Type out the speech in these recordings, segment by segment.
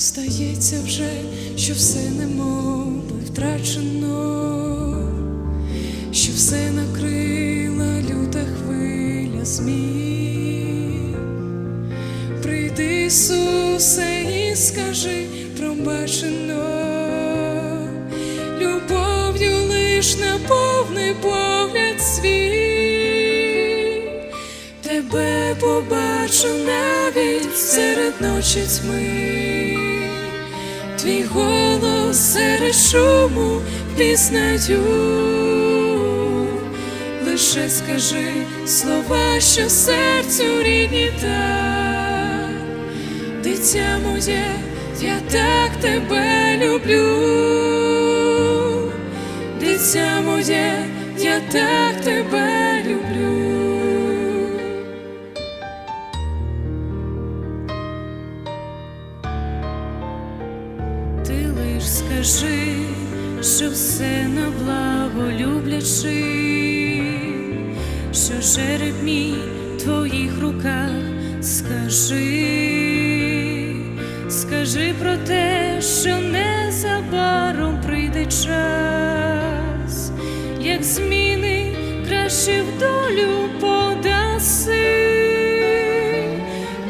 здається вже, що все немов би втрачено, що все накрила люта хвиля змін. Прийди, Ісусе, і скажи пробачено, любов'ю лиш наповни погляд свій, тебе побачу навіть серед ночі тьми, твій голос серед шуму пізнаю, лише скажи слова, що серцю рідні так, дитя моє, я так тебе люблю, дитя моє, я так тебе Лиш скажи, що все на благо люблячи, що жереб мій в твоїх руках скажи, скажи про те, що незабаром прийде час, як зміни краще в долю подаси.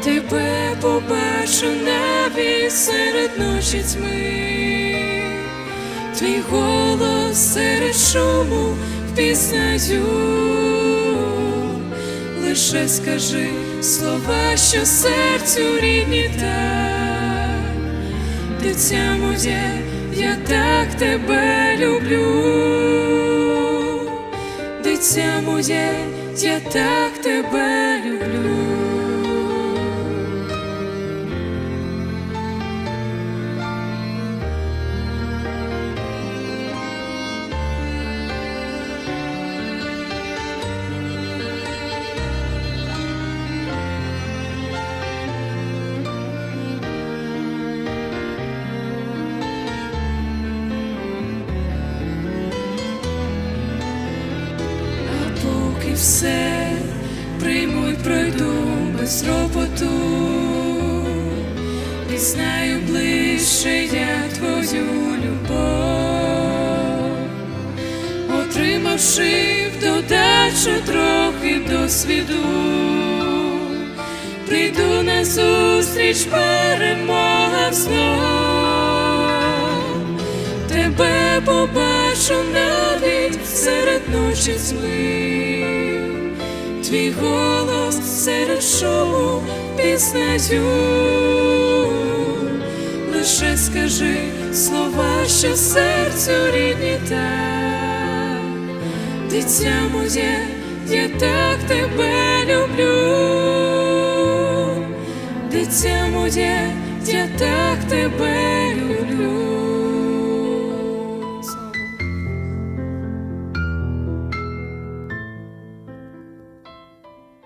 Тебе побачу навіть серед ночі тьми, твій голос серед шуму впізнаю, лише скажи слова, що серцю рідні так, дитя моє, я так тебе люблю, дитя моє, я так тебе люблю. Все. Прийму й пройду без ропоту, пізнаю ближче я твою любов, отримавши в трохи досвіду, прийду на зустріч перемога знов. Тебе побачу навіть серед ночі тьми, твій голос серед шуму пізнаю, лише скажи слова, що серцю рідні так, дитя моє, я так тебе люблю, дитя моє, я так тебе люблю.